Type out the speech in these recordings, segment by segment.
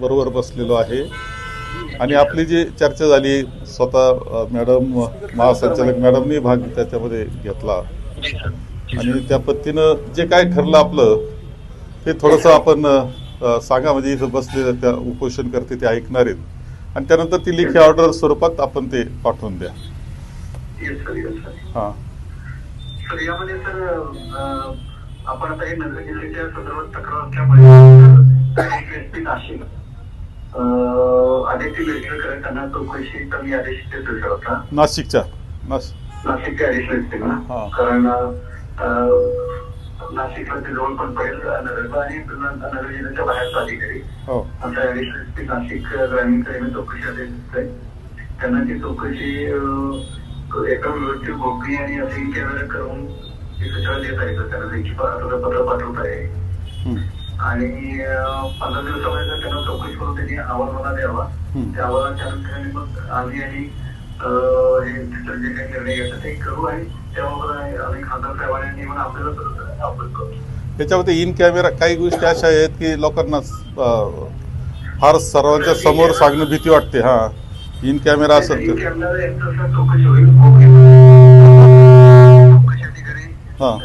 बरोबर बसलेलो आहे. आणि आपली जी चर्चा झाली स्वतः मॅडम महासंचालक मॅडमनी भाग त्याच्यामध्ये घेतला. आणि त्या पद्धतीनं जे काय ठरलं आपलं ते थोडंसं आपण सांगा म्हणजे इथं बसले त्या उपोषण करते ते ऐकणार आहेत. आणि त्यानंतर ती लेखी ऑर्डर स्वरूपात आपण ते पाठवून द्या. हां. सर यामध्ये सर आपण आता हे नगर जिल्ह्याच्या संदर्भात तक्रार असल्यामुळे नाशिक आदित्य वेलकरकर त्यांना चौकशी कमी आदेश देत होता होता नाशिकच्या नाश नाशिकचे आदेश हा. ना. कारण नाशिकला ते जवळ पण पडेल आणि नगर जिल्ह्याच्या बाहेरचा अधिकारी. हो. आता ऍडिशनल एसपी नाशिक ग्रामीणकडे चौकशी आदेश दिसतोय त्यांना ती चौकशी एका व्यवस्थित गोपनीय आणि असे कॅमेरा करून ती सूचना देत आहे. तर त्यांना लेखी पत्र पाठवत आहे. आणि पंधरा दिवसामध्ये जर त्यांना चौकशी करून त्यांनी अहवाल मला द्यावा. त्या अहवालाच्या अनुषंगाने मग आम्ही आणि हे तिथं जे काही निर्णय घ्यायचा ते करू आणि त्याबाबत आम्ही खासदार साहेबांनी म्हणून आपल्याला आपण करू. त्याच्यामध्ये इन कॅमेरा काही गोष्टी अशा आहेत की लोकांना फार सर्वांच्या समोर सांगणं भीती वाटते हा. इन कॅमेरा असेल तर. चौकशी होईल चौकशी अधिकारी हा.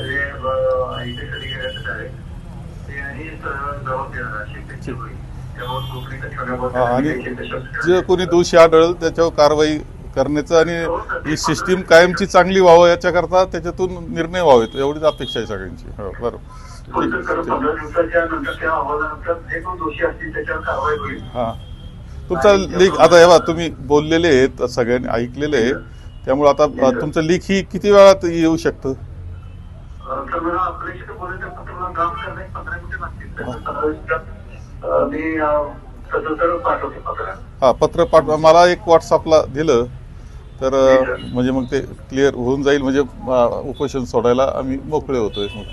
आणि हा, जे कोणी दोषी आढळेल त्याच्यावर कारवाई करण्याचं आणि ही सिस्टीम कायमची चांगली व्हावं याच्याकरता त्याच्यातून निर्णय व्हावेत एवढीच अपेक्षा आहे सगळ्यांची. हो बरोबर. होईल. हा. तुमचा लीक आता हे बघा तुम्ही बोललेले आहेत सगळ्यांनी ऐकलेले आहे त्यामुळे आता तुमचं लीक ही किती वेळात येऊ शकतं? ड्राफ्ट करणे पंधरा मिनिटं लागतील मी पाठवते पत्र. हा पत्र पाठवा. मला एक व्हॉट्सअपला दिलं तर म्हणजे मग ते क्लिअर होऊन जाईल. म्हणजे उपोषण सोडायला आम्ही मोकळे होतोय मग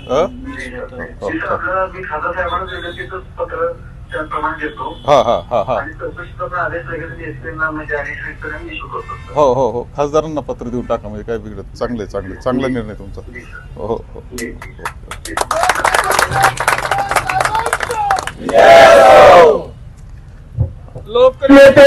देतो हा हा हा हा. आणि आदेश लगेच म्हणजे इश्यू करतो. हो हो हो. खासदारांना पत्र देऊन टाका म्हणजे काय बिघडत चांगले चांगले चांगला निर्णय तुमचा. हो हो. जी. लोकनेते